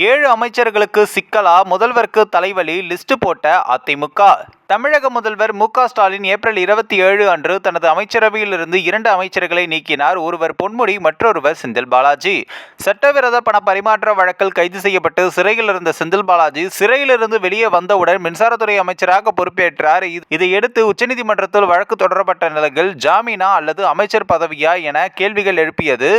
ஏழு அமைச்சர்களுக்கு சிக்கலா முதல்வருக்கு தலைவலி லிஸ்ட் போட்ட அதிமுக. தமிழக முதல்வர் மு ஸ்டாலின் ஏப்ரல் இருபத்தி ஏழு அன்று தனது அமைச்சரவையிலிருந்து இரண்டு அமைச்சர்களை நீக்கினார். ஒருவர் பொன்முடி மற்றொருவர் செந்தில் பாலாஜி. சட்டவிரோத பண பரிமாற்ற வழக்கில் கைது செய்யப்பட்டு சிறையில் இருந்த செந்தில் பாலாஜி சிறையிலிருந்து வெளியே வந்தவுடன் மின்சாரத்துறை அமைச்சராக பொறுப்பேற்றார். இதையடுத்து உச்சநீதிமன்றத்தில் வழக்கு தொடரப்பட்ட நிலையில் ஜாமீனா அல்லது அமைச்சர் பதவியா என கேள்விகள் எழுப்பியது.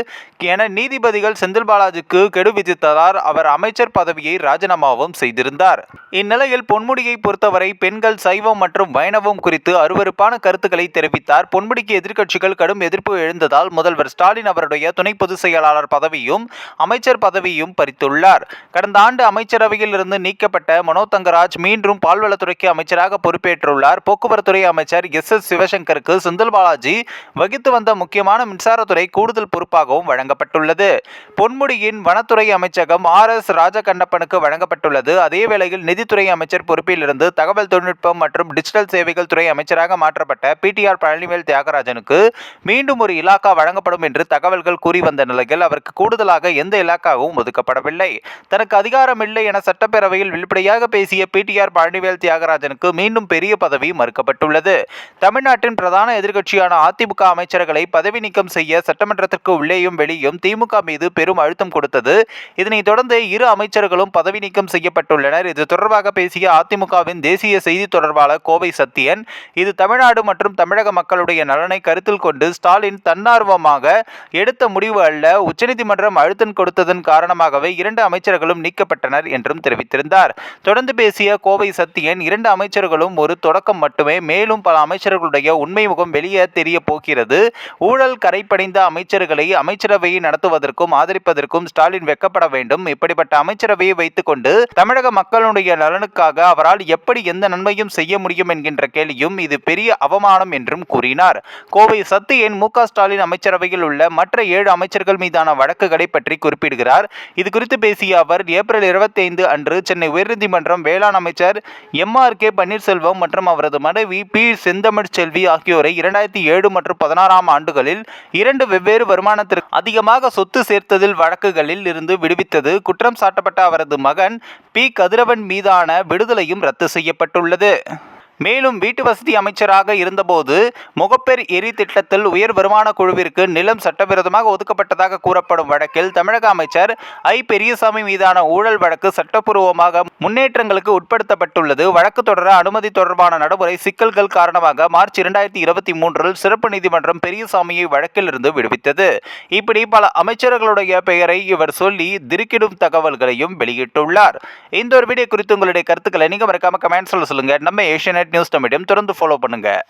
என நீதிபதிகள் செந்தில் பாலாஜிக்கு கெடு விதித்ததால் அவர் அமைச்சர் பதவியை ராஜினாமாவும் செய்திருந்தார். இந்நிலையில் பொன்முடியை பொறுத்தவரை பெண்கள் சைவம் மற்றும் வைணவம் குறித்து அருவருப்பான கருத்துக்களை தெரிவித்தார். பொன்முடிக்கு எதிர்க்கட்சிகள் கடும் எதிர்ப்பு எழுந்ததால் முதல்வர் ஸ்டாலின் அவருடைய துணை பொதுச் செயலாளர் பதவியும் அமைச்சர் பதவியும் பறித்துள்ளார். கடந்த ஆண்டு அமைச்சரவையில் இருந்து நீக்கப்பட்ட மனோ தங்கராஜ் மீண்டும் பால்வளத்துறைக்கு அமைச்சராக பொறுப்பேற்றுள்ளார். போக்குவரத்துறை அமைச்சர் எஸ். எஸ். சிவசங்கருக்கு செந்தில் பாலாஜி வகித்து வந்த முக்கியமான மின்சாரத்துறை கூடுதல் பொறுப்பாகவும் வழங்கப்பட்டுள்ளது. பொன்முடியின் வனத்துறை அமைச்சகம் ஆர். எஸ். ராஜகண்ணப்பனுக்கு வழங்கப்பட்டுள்ளது. அதே வேளையில் நிதித்துறை அமைச்சர் பொறுப்பில் இருந்து தகவல் தொழில்நுட்பம் மற்றும் மற்றும் டிஜிட்டல் சேவைகள் துறை அமைச்சராக மாற்றப்பட்ட பிடிஆர் பழனிவேல் தியாகராஜனுக்கு மீண்டும் ஒரு இலாக்கா வழங்கப்படும் என்று தகவல்கள் கூறி வந்த நிலையில் அவருக்கு கூடுதலாக எந்த இலாக்காவும் ஒதுக்கப்படவில்லை. தனக்கு அதிகாரம் இல்லை என சட்டப்பேரவையில் வெளிப்படையாக பேசிய பிடிஆர் பழனிவேல் தியாகராஜனுக்கு மீண்டும் பெரிய பதவி மறுக்கப்பட்டுள்ளது. தமிழ்நாட்டின் பிரதான எதிர்க்கட்சியான அதிமுக அமைச்சர்களை பதவி நீக்கம் செய்ய சட்டமன்றத்திற்கு உள்ளேயும் வெளியும் திமுக மீது பெரும் அழுத்தம் கொடுத்தது. இதனைத் தொடர்ந்து இரு அமைச்சர்களும் பதவி நீக்கம் செய்யப்பட்டுள்ளனர். இது தொடர்பாக பேசிய அதிமுகவின் தேசிய செய்தி தொடர்பாளர் கோவை சத்தியன் இது தமிழ்நாடு மற்றும் தமிழக மக்களுடைய நலனை கருத்தில் கொண்டு ஸ்டாலின் தன்னார்வமாக எடுத்த முடிவு அல்ல உச்சநீதிமன்றம் அழுத்தம் கொடுத்ததன் காரணமாகவே இரண்டு அமைச்சர்களும் நீக்கப்பட்டனர் என்றும் தெரிவித்திருந்தார். தொடர்ந்து பேசிய கோவை சத்தியன் இரண்டு அமைச்சர்களும் ஒரு தொடக்கம் மட்டுமே மேலும் பல அமைச்சர்களுடைய உண்மை முகம் வெளியே தெரிய போகிறது. ஊழல் கரைப்படைந்த அமைச்சர்களை அமைச்சரவையை நடத்துவதற்கும் ஆதரிப்பதற்கும் ஸ்டாலின் வெக்கப்பட வேண்டும். இப்படிப்பட்ட அமைச்சரவையை வைத்துக்கொண்டு தமிழக மக்களுடைய நலனுக்காக அவரால் எப்படி எந்த நன்மையும் செய்ய முடியும் என்கின்ற கேள்வியும் இது பெரிய அவமானம் என்றும் கூறினார். கோவை சத்தியன் மு ஸ்டாலின் அமைச்சரவையில் உள்ள மற்ற ஏழு அமைச்சர்கள் மீதான வழக்குகளை பற்றி குறிப்பிடுகிறார். இது குறித்து பேசிய அவர் ஏப்ரல் 25 அன்று சென்னை உயர்நீதிமன்றம் வேளாண் அமைச்சர் எம் ஆர் கே பன்னீர்செல்வம் மற்றும் அவரது மனைவி பி செந்தமிழ் செல்வி ஆகியோரை இரண்டாயிரத்தி ஏழு மற்றும் பதினாறாம் ஆண்டுகளில் இரண்டு வெவ்வேறு வருமானத்திற்கு அதிகமாக சொத்து சேர்த்ததில் வழக்குகளில் இருந்து விடுவித்தது. குற்றம் சாட்டப்பட்ட அவரது மகன் பி கதிரவன் மீதான விடுதலையும் ரத்து செய்யப்பட்டுள்ளது. மேலும் வீட்டு வசதி அமைச்சராக இருந்தபோது முகப்பெர் எரி திட்டத்தில் உயர் வருமான குழுவிற்கு நிலம் சட்டவிரோதமாக ஒதுக்கப்பட்டதாக கூறப்படும் வழக்கில் தமிழக அமைச்சர் ஐ பெரியசாமி மீதான ஊழல் வழக்கு சட்டப்பூர்வமாக முன்னேற்றங்களுக்கு உட்படுத்தப்பட்டுள்ளது. வழக்கு தொடர அனுமதி தொடர்பான நடைமுறை சிக்கல்கள் காரணமாக மார்ச் இரண்டாயிரத்தி இருபத்தி மூன்றில் சிறப்பு நீதிமன்றம் பெரியசாமியை வழக்கிலிருந்து விடுவித்தது. இப்படி பல அமைச்சர்களுடைய பெயரை இவர் சொல்லி திருக்கிடும் தகவல்களையும் வெளியிட்டுள்ளார். இந்த ஒரு வீடியோ குறித்து உங்களுடைய கருத்துக்களை நீங்க மறக்காம கமெண்ட்ஸில் சொல்லுங்க. நம்ம ஏஷியநெட் நியூஸ் தமிழையும் தொடர்ந்து ஃபாலோ பண்ணுங்க.